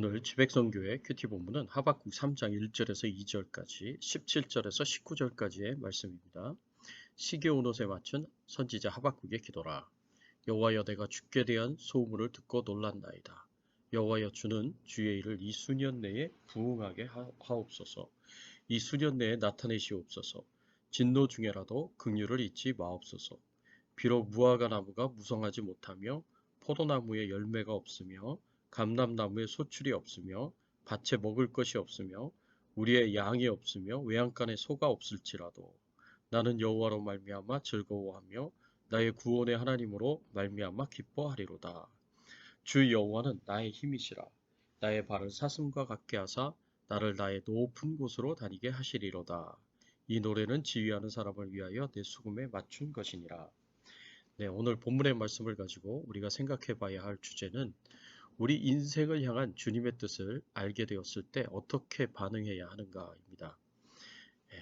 오늘 지백성교회 큐티 본문은 하박국 3장 1절에서 2절까지 17절에서 19절까지의 말씀입니다. 시계 오롯에 맞춘 선지자 하박국의 기도라. 여호와여 내가 주께 대한 소문을 듣고 놀란나이다. 여호와여 주는 주의 일을 이 수년 내에 부응하게 하- 하옵소서. 이 수년 내에 나타내시옵소서. 진노 중에라도 긍휼을 잊지 마옵소서. 비록 무화과 나무가 무성하지 못하며 포도나무에 열매가 없으며 감람나무에 소출이 없으며 밭에 먹을 것이 없으며 우리의 양이 없으며 외양간에 소가 없을지라도 나는 여호와로 말미암아 즐거워하며 나의 구원의 하나님으로 말미암아 기뻐하리로다. 주 여호와는 나의 힘이시라. 나의 발을 사슴과 같게 하사 나를 나의 높은 곳으로 다니게 하시리로다. 이 노래는 지휘하는 사람을 위하여 내 수금에 맞춘 것이니라. 네, 오늘 본문의 말씀을 가지고 우리가 생각해 봐야 할 주제는 우리 인생을 향한 주님의 뜻을 알게 되었을 때 어떻게 반응해야 하는가입니다. 예,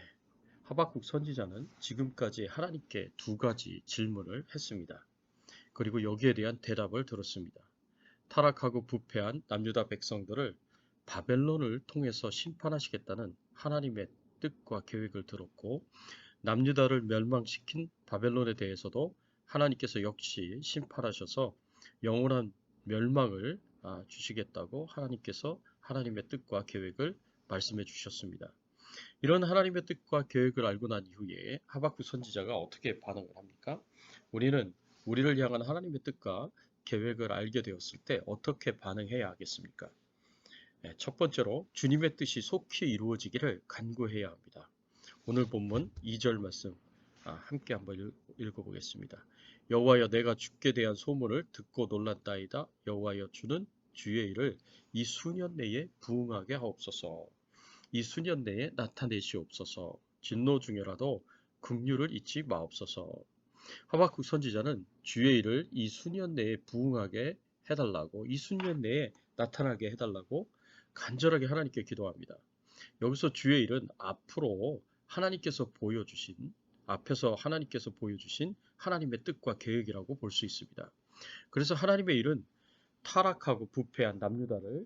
하박국 선지자는 지금까지 하나님께 두 가지 질문을 했습니다. 그리고 여기에 대한 대답을 들었습니다. 타락하고 부패한 남유다 백성들을 바벨론을 통해서 심판하시겠다는 하나님의 뜻과 계획을 들었고 남유다를 멸망시킨 바벨론에 대해서도 하나님께서 역시 심판하셔서 영원한 멸망을 아, 주시겠다고 하나님께서 하나님의 뜻과 계획을 말씀해 주셨습니다. 이런 하나님의 뜻과 계획을 알고 난 이후에 하박국 선지자가 어떻게 반응을 합니까? 우리는 우리를 향한 하나님의 뜻과 계획을 알게 되었을 때 어떻게 반응해야 하겠습니까? 네, 첫 번째로 주님의 뜻이 속히 이루어지기를 간구해야 합니다. 오늘 본문 2절 말씀 아, 함께 한번 읽- 읽어보겠습니다. 여호와여 내가 주께 대한 소문을 듣고 놀랐다이다. 여호와여 주는 주의 일을 이 수년 내에 부응하게 하옵소서. 이 수년 내에 나타내시옵소서. 진노 중에라도 긍휼을 잊지 마옵소서. 하박국 선지자는 주의 일을 이 수년 내에 부응하게 해달라고 이 수년 내에 나타나게 해달라고 간절하게 하나님께 기도합니다. 여기서 주의 일은 앞으로 하나님께서 보여주신 앞에서 하나님께서 보여주신 하나님의 뜻과 계획이라고 볼 수 있습니다. 그래서 하나님의 일은 타락하고 부패한 남유다를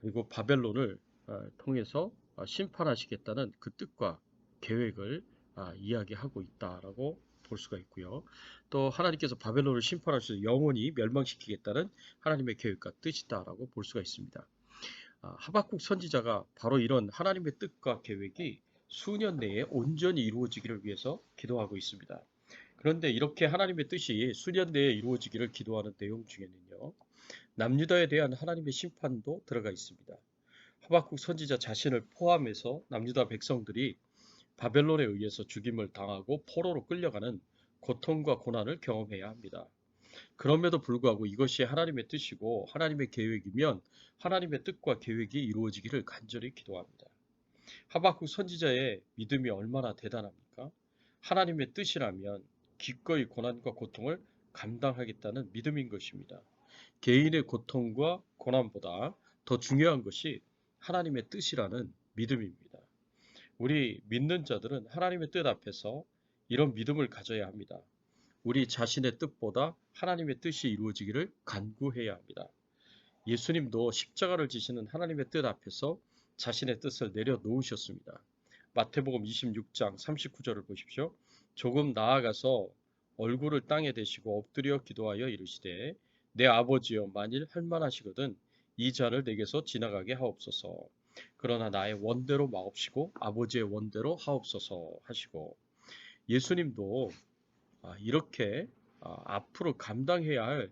그리고 바벨론을 어, 통해서 어, 심판하시겠다는 그 뜻과 계획을 아, 이야기하고 있다라고 볼 수가 있고요. 또 하나님께서 바벨론을 심판하셔서 영원히 멸망시키겠다는 하나님의 계획과 뜻이다라고 볼 수가 있습니다. 아, 하박국 선지자가 바로 이런 하나님의 뜻과 계획이 수년 내에 온전히 이루어지기를 위해서 기도하고 있습니다. 그런데 이렇게 하나님의 뜻이 수년 내에 이루어지기를 기도하는 내용 중에는요. 남유다에 대한 하나님의 심판도 들어가 있습니다. 하박국 선지자 자신을 포함해서 남유다 백성들이 바벨론에 의해서 죽임을 당하고 포로로 끌려가는 고통과 고난을 경험해야 합니다. 그럼에도 불구하고 이것이 하나님의 뜻이고 하나님의 계획이면 하나님의 뜻과 계획이 이루어지기를 간절히 기도합니다. 하박국 선지자의 믿음이 얼마나 대단합니까? 하나님의 뜻이라면 기꺼이 고난과 고통을 감당하겠다는 믿음인 것입니다. 개인의 고통과 고난보다 더 중요한 것이 하나님의 뜻이라는 믿음입니다. 우리 믿는 자들은 하나님의 뜻 앞에서 이런 믿음을 가져야 합니다. 우리 자신의 뜻보다 하나님의 뜻이 이루어지기를 간구해야 합니다. 예수님도 십자가를 지시는 하나님의 뜻 앞에서 자신의 뜻을 내려놓으셨습니다. 마태복음 26장 39절을 보십시오. 조금 나아가서 얼굴을 땅에 대시고 엎드려 기도하여 이르시되 내 아버지여 만일 할만하시거든 이 자를 내게서 지나가게 하옵소서. 그러나 나의 원대로 마옵시고 아버지의 원대로 하옵소서 하시고 예수님도 아, 이렇게 아, 앞으로 감당해야 할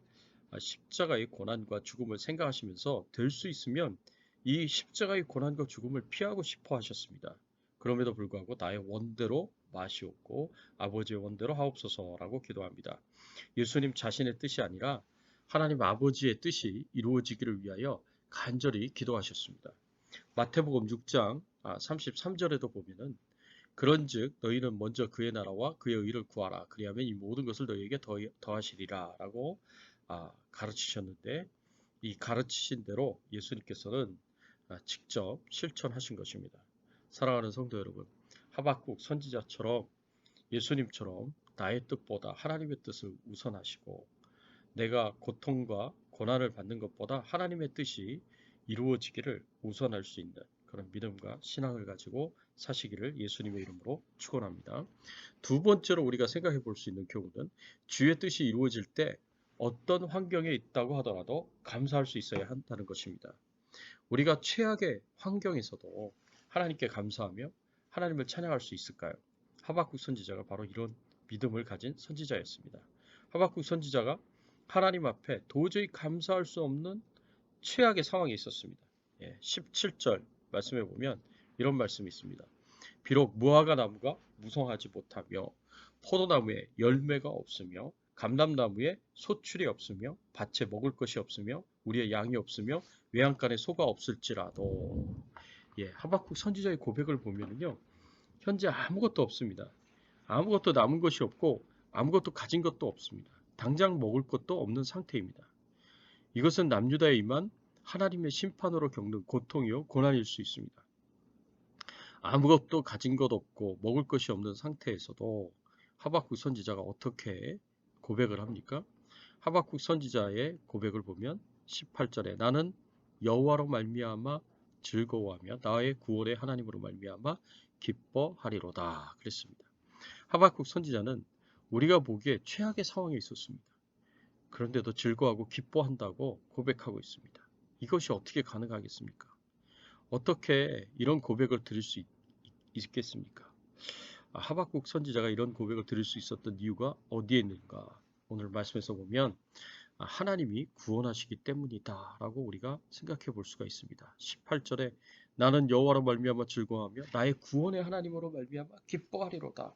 아, 십자가의 고난과 죽음을 생각하시면서 될 수 있으면 이 십자가의 고난과 죽음을 피하고 싶어 하셨습니다. 그럼에도 불구하고 나의 원대로 마시옵고 아버지의 원대로 하옵소서라고 기도합니다. 예수님 자신의 뜻이 아니라 하나님 아버지의 뜻이 이루어지기를 위하여 간절히 기도하셨습니다. 마태복음 6장 33절에도 보면은 그런즉 너희는 먼저 그의 나라와 그의 의를 구하라 그리하면 이 모든 것을 너희에게 더- 더하시리라라고 아, 가르치셨는데 이 가르치신 대로 예수님께서는 아, 직접 실천하신 것입니다. 사랑하는 성도 여러분, 하박국 선지자처럼 예수님처럼 나의 뜻보다 하나님의 뜻을 우선하시고 내가 고통과 고난을 받는 것보다 하나님의 뜻이 이루어지기를 우선할 수 있는 그런 믿음과 신앙을 가지고 사시기를 예수님의 이름으로 축원합니다. 두 번째로 우리가 생각해 볼 수 있는 교훈은 주의 뜻이 이루어질 때 어떤 환경에 있다고 하더라도 감사할 수 있어야 한다는 것입니다. 우리가 최악의 환경에서도 하나님께 감사하며 하나님을 찬양할 수 있을까요? 하박국 선지자가 바로 이런 믿음을 가진 선지자였습니다. 하박국 선지자가 하나님 앞에 도저히 감사할 수 없는 최악의 상황에 있었습니다. 예, 17절 말씀해 보면 이런 말씀이 있습니다. 비록 무화과 나무가 무성하지 못하며 포도나무에 열매가 없으며 감람나무에 소출이 없으며 밭에 먹을 것이 없으며 우리의 양이 없으며 외양간에 소가 없을지라도 예, 하박국 선지자의 고백을 보면요 현재 아무것도 없습니다. 아무것도 남은 것이 없고 아무것도 가진 것도 없습니다. 당장 먹을 것도 없는 상태입니다. 이것은 남유다에 임한 하나님의 심판으로 겪는 고통이요 고난일 수 있습니다. 아무것도 가진 것 없고 먹을 것이 없는 상태에서도 하박국 선지자가 어떻게 고백을 합니까? 하박국 선지자의 고백을 보면 18절에 나는 여호와로 말미암아 즐거워하며 나의 구원의 하나님으로 말미암아 기뻐하리로다 그랬습니다. 하박국 선지자는 우리가 보기에 최악의 상황에 있었습니다. 그런데도 즐거워하고 기뻐한다고 고백하고 있습니다. 이것이 어떻게 가능하겠습니까? 어떻게 이런 고백을 드릴 수 있, 있겠습니까? 아, 하박국 선지자가 이런 고백을 드릴 수 있었던 이유가 어디에 있는가? 오늘 말씀에서 보면 아, 하나님이 구원하시기 때문이다 라고 우리가 생각해 볼 수가 있습니다. 18절에 나는 여호와로 말미암아 즐거워하며 나의 구원의 하나님으로 말미암아 기뻐하리로다.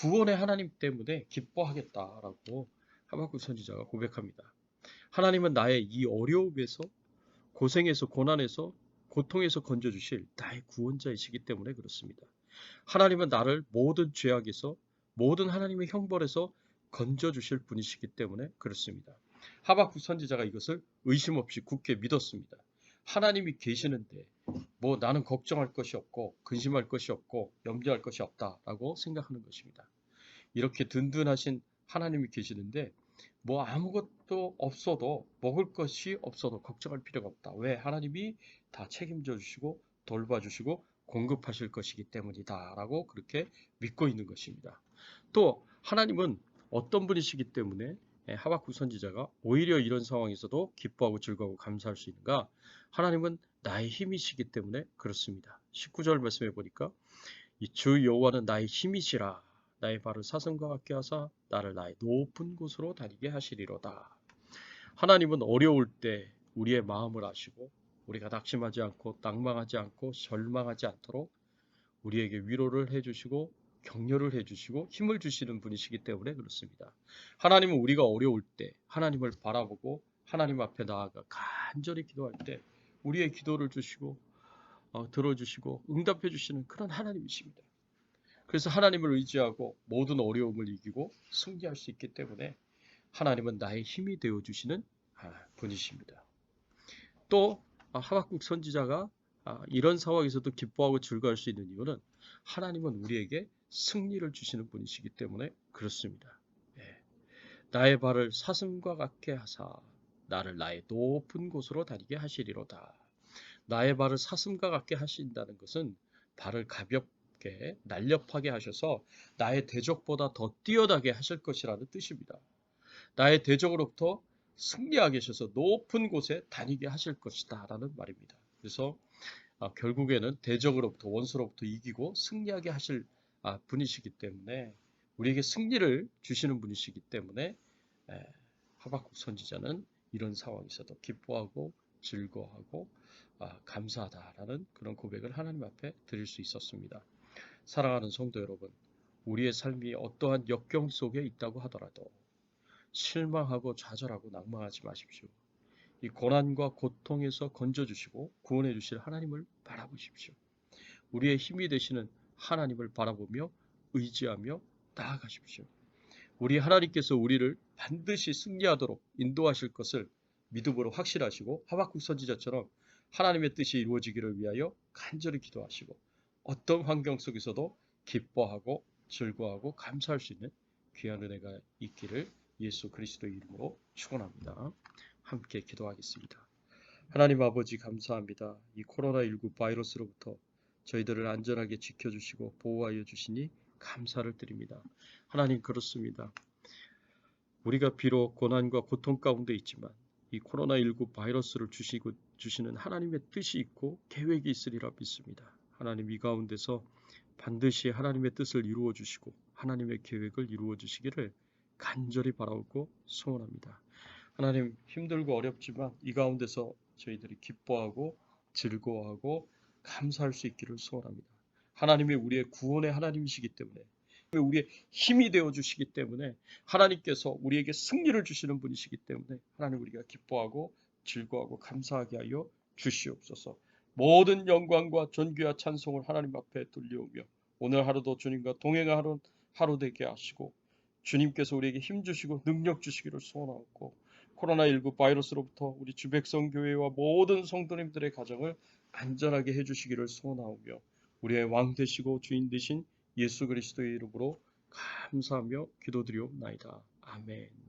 구원의 하나님 때문에 기뻐하겠다라고 하박국 선지자가 고백합니다. 하나님은 나의 이 어려움에서 고생에서 고난에서 고통에서 건져 주실 나의 구원자이시기 때문에 그렇습니다. 하나님은 나를 모든 죄악에서 모든 하나님의 형벌에서 건져 주실 분이시기 때문에 그렇습니다. 하박국 선지자가 이것을 의심 없이 굳게 믿었습니다. 하나님이 계시는데 뭐 나는 걱정할 것이 없고 근심할 것이 없고 염려할 것이 없다라고 생각하는 것입니다. 이렇게 든든하신 하나님이 계시는데 뭐 아무것도 없어도 먹을 것이 없어도 걱정할 필요가 없다. 왜? 하나님이 다 책임져 주시고 돌봐 주시고 공급하실 것이기 때문이다라고 그렇게 믿고 있는 것입니다. 또 하나님은 어떤 분이시기 때문에 예, 하박국 선지자가 오히려 이런 상황에서도 기뻐하고 즐거워하고 감사할 수 있는가? 하나님은 나의 힘이시기 때문에 그렇습니다. 19절 말씀해 보니까 이주 여호와는 나의 힘이시라 나의 발을 사슴과 같게 하사 나를 나의 높은 곳으로 다니게 하시리로다. 하나님은 어려울 때 우리의 마음을 아시고 우리가 낙심하지 않고 낭망하지 않고 절망하지 않도록 우리에게 위로를 해주시고 격려를 해주시고 힘을 주시는 분이시기 때문에 그렇습니다. 하나님은 우리가 어려울 때 하나님을 바라보고 하나님 앞에 나아가 간절히 기도할 때 우리의 기도를 주시고 어, 들어주시고 응답해 주시는 그런 하나님이십니다. 그래서 하나님을 의지하고 모든 어려움을 이기고 승리할 수 있기 때문에 하나님은 나의 힘이 되어 주시는 아, 분이십니다. 또 아, 하박국 선지자가 아, 이런 상황에서도 기뻐하고 즐거워할 수 있는 이유는 하나님은 우리에게 승리를 주시는 분이시기 때문에 그렇습니다. 예. 나의 발을 사슴과 같게 하사 나를 나의 높은 곳으로 다니게 하시리로다. 나의 발을 사슴과 같게 하신다는 것은 발을 가볍게 날렵하게 하셔서 나의 대적보다 더 뛰어나게 하실 것이라는 뜻입니다. 나의 대적으로부터 승리하게 하셔서 높은 곳에 다니게 하실 것이다 라는 말입니다. 그래서 아, 결국에는 대적으로부터 원수로부터 이기고 승리하게 하실 아, 분이시기 때문에 우리에게 승리를 주시는 분이시기 때문에 에, 하박국 선지자는 이런 상황에서도 기뻐하고 즐거워하고 아, 감사하다라는 그런 고백을 하나님 앞에 드릴 수 있었습니다. 사랑하는 성도 여러분, 우리의 삶이 어떠한 역경 속에 있다고 하더라도 실망하고 좌절하고 낭망하지 마십시오. 이 고난과 고통에서 건져주시고 구원해 주실 하나님을 바라보십시오. 우리의 힘이 되시는 하나님을 바라보며 의지하며 나아가십시오. 우리 하나님께서 우리를 반드시 승리하도록 인도하실 것을 믿음으로 확실하시고 하박국 선지자처럼 하나님의 뜻이 이루어지기를 위하여 간절히 기도하시고 어떤 환경 속에서도 기뻐하고 즐거워하고 감사할 수 있는 귀한 은혜가 있기를 예수 그리스도의 이름으로 축원합니다. 함께 기도하겠습니다. 하나님 아버지 감사합니다. 이 코로나19 바이러스로부터 저희들을 안전하게 지켜주시고 보호하여 주시니 감사를 드립니다. 하나님 그렇습니다. 우리가 비록 고난과 고통 가운데 있지만 이 코로나19 바이러스를 주시고 주시는 하나님의 뜻이 있고 계획이 있으리라 믿습니다. 하나님 이 가운데서 반드시 하나님의 뜻을 이루어 주시고 하나님의 계획을 이루어 주시기를 간절히 바라고 소원합니다. 하나님 힘들고 어렵지만 이 가운데서 저희들이 기뻐하고 즐거워하고 감사할 수 있기를 소원합니다. 하나님이 우리의 구원의 하나님이시기 때문에 우리의 힘이 되어 주시기 때문에 하나님께서 우리에게 승리를 주시는 분이시기 때문에 하나님 우리가 기뻐하고 즐거워하고 감사하게 하여 주시옵소서. 모든 영광과 존귀와 찬송을 하나님 앞에 돌려오며 오늘 하루도 주님과 동행하는 하루 되게 하시고 주님께서 우리에게 힘 주시고 능력 주시기를 소원하고 코로나19 바이러스로부터 우리 주 백성 교회와 모든 성도님들의 가정을 안전하게 해 주시기를 소원하오며 우리의 왕 되시고 주인 되신 예수 그리스도의 이름으로 감사하며 기도드리옵나이다. 아멘.